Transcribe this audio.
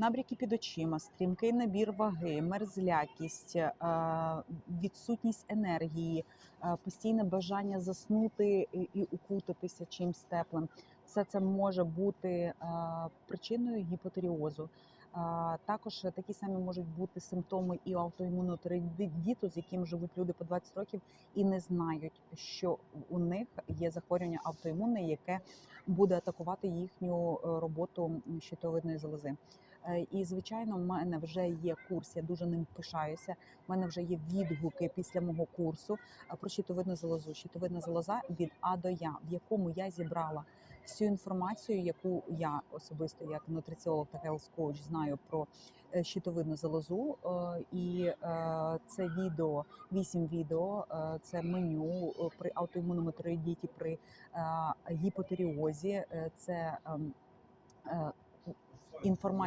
набряки під очима, стрімкий набір ваги, мерзлякість, е, відсутність енергії, е, постійне бажання заснути і укутатися чимсь теплим. Все це може бути е, причиною гіпотеріозу. А, Також такі самі можуть бути симптоми і автоімунного тиреоїдиту, з яким живуть люди по 20 років і не знають, що у них є захворювання автоімунне, яке буде атакувати їхню е, роботу щитовидної залози. Е, І звичайно, в мене вже є курс. Я дуже ним пишаюся. У мене вже є відгуки після мого курсу е, про щитовидну залозу. Щитовидна залоза від А до Я, в якому я зібрала всю інформацію, яку я особисто як нутриціолог та health coach знаю про е, щитовидну залозу. Е, І е, це відео, вісім відео, це меню при аутоімунному тиреоїдіті, при гіпотеріозі, це ем, інформація.